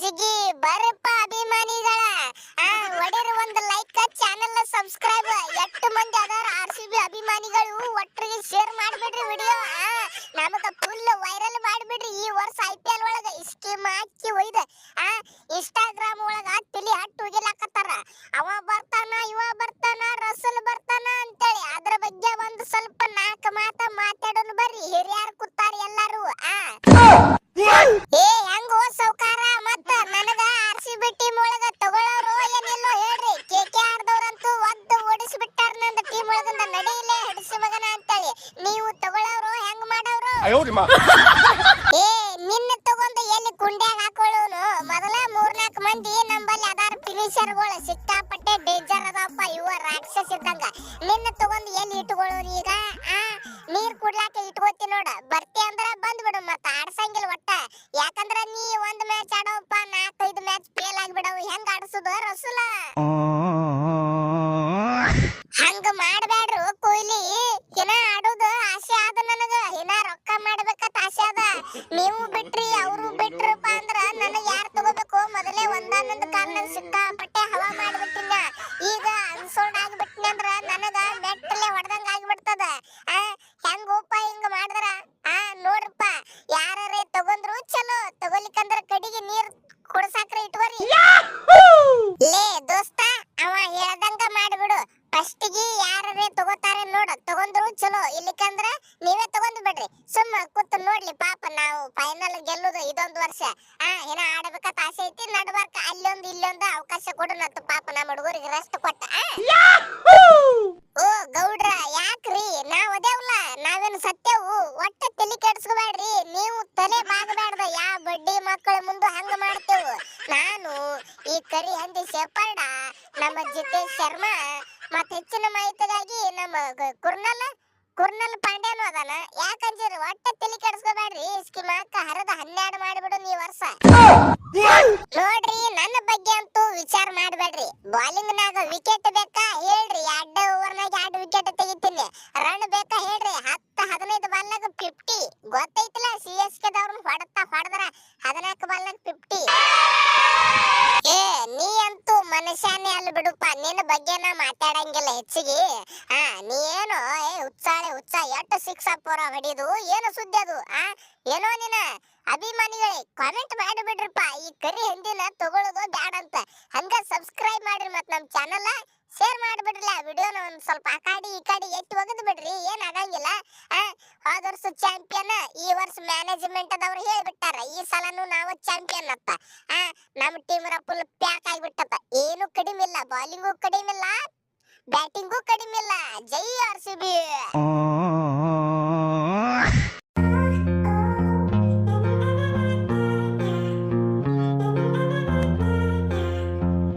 ಜಿಗಿ, ಬರಪ್ಪ ಅಭಿಮಾನಿಗಳ. ಆ ಒಂದು ಲೈಕ್ ಚಾನೆಲ್ ಸಬ್ಸ್ಕ್ರೈಬ್ ಎಷ್ಟು ಮಂದಿ ಅದಾರ ಆರ್ ಸಿ ಬಿ ಅಭಿಮಾನಿಗಳು ಒಟ್ಟಿಗೆ ಶೇರ್ ಮಾಡ್ಬಿಡ್ರಿ ವಿಡಿಯೋ ನಮಗ ಫುಲ್ ವೈರಲ್ ಮಾಡ್ಬಿಡ್ರಿ. ಈ ವರ್ಷ ಐ ಪಿ ಎಲ್ ಒಳಗ ಸ್ಕೀಮ್ ಹಾಕಿ ಒಯ್ದ. ಆ ಇನ್ಸ್ಟಾಗ್ರಾಮ್ ಒಳಗ ತಿಳಿ ಹಟ್ಟು ಹೋಗಿಲಾಕತ್ತಾರ ಅವ ಬರ್ತಾನ, ಇವ ಬರ್ತಾನ, ರಸಲ್ ಬರ್ತಾನ ಅಂತೇಳಿ. ಅದ್ರ ಬಗ್ಗೆ ಒಂದು ಸ್ವಲ್ಪ ನಾಲ್ಕು ಮಾತ ಮಾತಾಡೋಣ ಬರ್ರಿ. ಹಿರಿಯರು ಕೂತಾರ ಎಲ್ಲಾರು. ಆ. ಏ ಅಯ್ಯೋರಿ ಮಾ ಏ ನಿನ್ನ ತಗೊಂಡು ಎಲ್ಲಿ ಕುಂಡ್ಯಾಗ ಹಾಕೊಳ್ಳೋನು? ಮೊದಲ ಮೂರ್ನಾಲ್ಕು ಮಂದಿ ನಂಬಲ್ಲಿ ಅದಾರ ಫಿನಿಷರ್ಗಳು ಸಿಕ್ಕಾಪಟ್ಟೆ ಡೇಂಜರ್ ಅದಪ್ಪ ಇವ ರಾಕ್ಷಸ ಇದ್ದಂಗ. ನಿನ್ನ ತಗೊಂಡು ಎಲ್ಲಿ ಇಟ್ಕೊಳ್ಳೋನು ಈಗ? ಆ ನೀರ್ ಕುಡ್ಲಾಕ ಇಟ್ಕೋತಿ ನೋಡ. ಬರ್ತಿ ಅಂದ್ರ ಬಂದ್ಬಿಡು ಮತ್ತ ಆಡ್ಸಂಗಿಲ್ಲ ಒಟ್ಟ. ಯಾಕಂದ್ರ ನೀ ಒಂದ್ ಮ್ಯಾಚ್ ಆಡೋಪ್ಪ ನಾಲ್ಕೈದು ಮ್ಯಾಚ್ ಫೇಲ್ ಆಗ್ಬಿಡವು. ಹೆಂಗ್ ಆಡ್ಸುದು ರಸುಲ? ಹಂಗ ಮಾಡ್ಬೇಡ್ರು ಕೊಹ್ಲಿ ಏನ? ನೀವು ಬಿಟ್ರಿ, ಅವರು ಬಿಟ್ರಪ್ಪ ಅಂದ್ರ ನನಗ ಯಾರು ತಗೋಬೇಕು? ಮೊದಲೇ ಒಂದಾನೊಂದು ಕಾರಣ ಸಿಕ್ಕಾಪಟ್ಟೆ ಹವಾ ಮಾಡಿಬಿಟ್ಟಿನ ಈಗ ಅನ್ಸೋಣ ಆಗ್ಬಿಟ್ಟಿನಿ ಅಂದ್ರ ನನಗ ಮೆಟ್ಟಲೆ ಹೊಡೆದಂಗ ಇಲ್ಲಿಕಂದ್ರ ನೀವೇ ತಗೊಂಡು ಬಿಡ್ರಿ. ಸುಮ್ಮ ಕೂತು ನೋಡ್ಲಿ ಪಾಪ ನಾವು ಫೈನಲ್ ಗೆಲ್ಲುದು ಇದೊಂದು ವರ್ಷ. ಆ, ಏನ ಆಡಬೇಕಂತ ಆಸೆ ಐತಿ, ನಡ್ಬಾರ್ಕ. ಅಲ್ಲೊಂದು ಇಲ್ಲೊಂದು ಅವಕಾಶ ಕೊಡು ಕೊಡೋಣಂತ ಪಾಪ ನಮ್ಮ ಹುಡುಗರಿಗೆ ರೆಸ್ಟ್ ಕೊಟ್ಟ ಓ, ಗೌಡ್ರ, ಯಾಕ್ರಿ? ನಾವ್ ಅದೇವಲ್ಲ ನಾವೇನು ಸತ್ಯವು? ಒಟ್ಟ ತಲೆ ಕೆಡ್ಸ್ಕೋಬೇಡ್ರಿ. ನೀವು ತಲೆ ಬಾಗಬೇಡ್ದ. ಯಾವ ಬಡ್ಡಿ ಮಕ್ಕಳ ಮುಂದೆ ಹಂಗ ಮಾಡ್ತೇವು? ನಾನು ಈ ಕರಿ ಹಂದಿ ಶೆಪರ್ಡ, ನಮ್ಮ ಜಿತೇಶ್ ಶರ್ಮಾ, ಮತ್ತೆ ಹೆಚ್ಚಿನ ಮಾಹಿತಿಗಾಗಿ ನಮ್ಮ ಗ- ಕುರ್ನಲ್ ಪಾಂಡ್ಯನು ಅದಾನ. ಯಾಕಂಜಿರಿ ಒಟ್ಟ ತಲೆ ಕೆಡ್ಸ್ಕೊಬೇಡ್ರಿ. ಸ್ಕಿಮಾಕ ಹರದ ಹನ್ನೆರಡು ಮಾಡಿಬಿಡು ನೀ ವರ್ಷ. ನೋಡ್ರಿ, ನನ್ನ ಬಗ್ಗೆ ಅಂತೂ ವಿಚಾರ ಮಾಡ್ಬೇಡ್ರಿ. ಬಾಲಿಂಗ್ ನಾಗ ವಿಕೆಟ್ ಬೇಕಾ? ಹೇಳ್ರಿ ಓವರ್ ನಾಗ ಎರಡು ವಿಕೆಟ್ ತೆಗಿತೀನಿ. ರನ್ ಬೇಕಾ? ಬಗ್ಗೆ ನಾ ಮಾತಾಡಂಗಿಲ್ಲ ಹೆಚ್ಚಿಗೆ. ಆ, ನೀ ಏನು, ಏ ಉತ್ಸಾಳೆ ಉತ್ಸಾಹ ಎಷ್ಟು ಸಿಕ್ಸ್ ಅಪ್ಪೋರ ಹೊಡಿದು, ಏನು ಸುದ್ದಿ ಅದು? ಆ, ಏನೋ ನೀನ ಅಭಿಮಾನಿಗಳೇ ಕಾಮೆಂಟ್ ಮಾಡಿ ಬಿಡ್ರಿಪ್ಪ. ಈ ಕರಿ ಹಿಂದಿನ ತಗೊಳ್ಳೋದು ಬ್ಯಾಡ ಅಂತ ಹಂಗ ಸಬ್ಸ್ಕ್ರೈಬ್ ಮಾಡ್ರಿ ಮತ್ ನಮ್ ಚಾನಲ್ ಶೇರ್ ಮಾಡಿಬಿಡ್ರಲ್ಲ, ವಿಡಿಯೋನ ಒಂದ್ ಸ್ವಲ್ಪ ಆ ಕಾಡಿ ಈ ಕಾಡಿ ಎತ್ತಿ ಒಗೆದು ಬಿಡ್ರಿ, ಏನ್ ಆಗಂಗಿಲ್ಲ. ಹೋದ ವರ್ಷ ಚಾಂಪಿಯನ್ ಈ ವರ್ಷ ಮ್ಯಾನೇಜ್ಮೆಂಟ್ ಅದವ್ರು ಹೇಳ್ಬಿಟ್ಟಾರ, ಈ ಸಲನು ನಾವು ಚಾಂಪಿಯನ್ ಅಂತ ಆ ನಮ್ಮ ಟೀಮ್ ಫುಲ್ ಪ್ಯಾಕ್ ಆಗಿಬಿಟ್ಟಪ್ಪ. ಏನು ಕಡಿಮೆ ಇಲ್ಲ ಬಾಲಿಂಗು ಕಡಿಮೆ ಇಲ್ಲ ಬ್ಯಾಟಿಂಗು ಕಡಿಮೆ ಇಲ್ಲ. ಜೈ ಆರ್ ಸಿ ಬಿ